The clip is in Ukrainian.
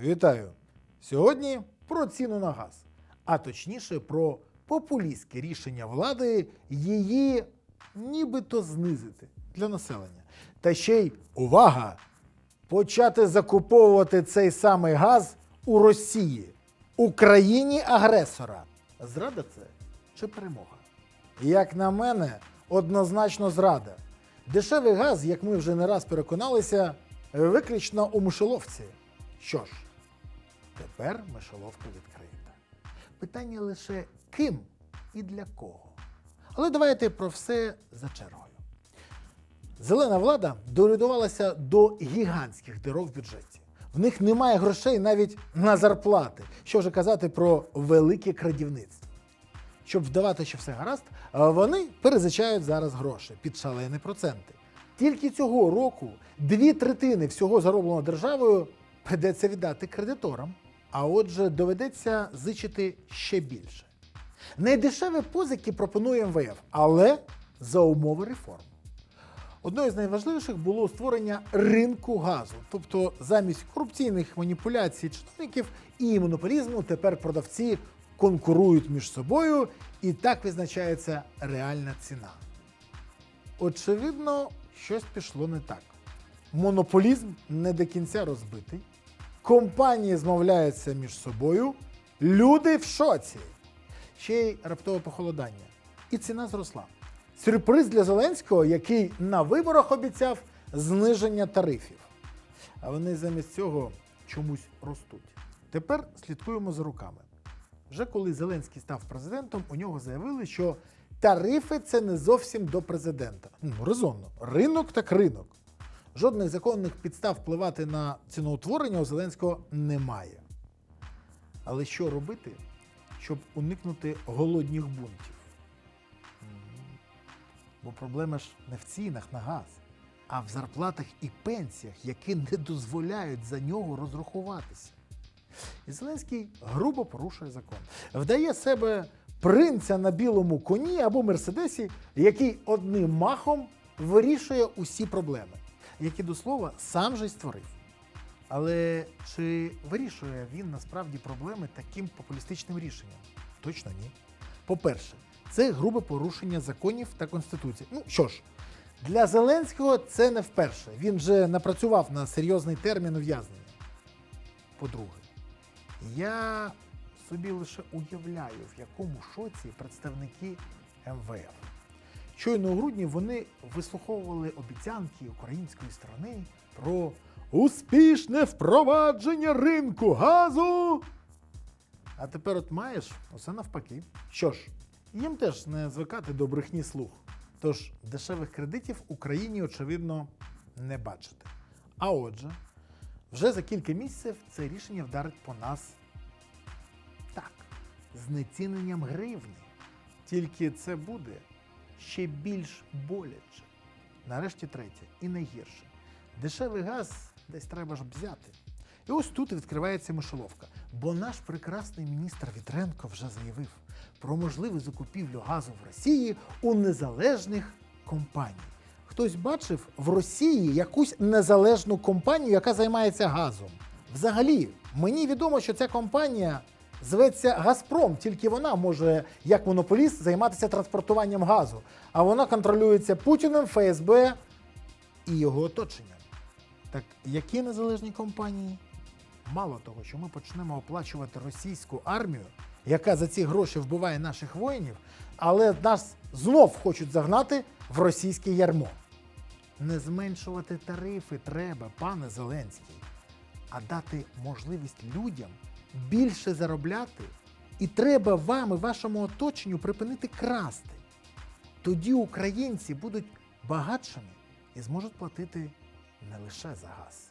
Вітаю! Сьогодні про ціну на газ, а точніше про популістське рішення влади її нібито знизити для населення. Та ще й увага! Почати закуповувати цей самий газ у Росії, Україні агресора. Зрада це чи перемога? Як на мене, однозначно зрада. Дешевий газ, як ми вже не раз переконалися, виключно у мишоловці. Що ж, тепер мишоловка відкрита. Питання лише ким і для кого. Але давайте про все за чергою. Зелена влада дорядувалася до гігантських дирок в бюджеті. В них немає грошей навіть на зарплати. Що вже казати про велике крадівництво. Щоб вдавати, що все гаразд, вони перезичають зараз гроші під шалені проценти. Тільки цього року дві третини всього заробленого державою придеться віддати кредиторам. А отже, доведеться зичити ще більше. Найдешеві позики пропонує МВФ, але за умови реформ. Одною з найважливіших було створення ринку газу. Тобто, замість корупційних маніпуляцій чиновників і монополізму тепер продавці конкурують між собою, і так визначається реальна ціна. Очевидно, щось пішло не так. Монополізм не до кінця розбитий, компанії змовляються між собою, люди в шоці. Ще й раптове похолодання. І ціна зросла. Сюрприз для Зеленського, який на виборах обіцяв зниження тарифів. А вони замість цього чомусь ростуть. Тепер слідкуємо за руками. Вже коли Зеленський став президентом, у нього заявили, що тарифи це не зовсім до президента. Ну, резонно. Ринок так ринок. Жодних законних підстав впливати на ціноутворення у Зеленського немає. Але що робити, щоб уникнути голодних бунтів? Бо проблема ж не в цінах на газ, а в зарплатах і пенсіях, які не дозволяють за нього розрахуватися. І Зеленський грубо порушує закон. Вдає себе принця на білому коні або мерседесі, який одним махом вирішує усі проблеми, які до слова сам же й створив. Але чи вирішує він насправді проблеми таким популістичним рішенням? Точно ні. По-перше, це грубе порушення законів та конституції. Ну що ж, для Зеленського це не вперше. Він вже напрацював на серйозний термін ув'язнення. По-друге, я собі лише уявляю, в якому шоці представники МВФ. Щойно у грудні вони вислуховували обіцянки української сторони про успішне впровадження ринку газу. А тепер от маєш усе навпаки. Що ж, їм теж не звикати до брехні слух. Тож дешевих кредитів Україні, очевидно, не бачити. А отже, вже за кілька місяців це рішення вдарить по нас так, знеціненням гривні. Тільки це буде ще більш боляче. Нарешті третє і найгірше. Дешевий газ десь треба ж взяти. І ось тут відкривається мишоловка, бо наш прекрасний міністр Вітренко вже заявив про можливу закупівлю газу в Росії у незалежних компаній. Хтось бачив в Росії якусь незалежну компанію, яка займається газом. Взагалі, мені відомо, що ця компанія зветься Газпром, тільки вона може, як монополіст, займатися транспортуванням газу. А вона контролюється Путіним, ФСБ і його оточенням. Так які незалежні компанії? Мало того, що ми почнемо оплачувати російську армію, яка за ці гроші вбиває наших воїнів, але нас знов хочуть загнати в російське ярмо. Не зменшувати тарифи треба, пане Зеленський, а дати можливість людям більше заробляти. І треба вам і вашому оточенню припинити красти. Тоді українці будуть багатшими і зможуть платити не лише за газ.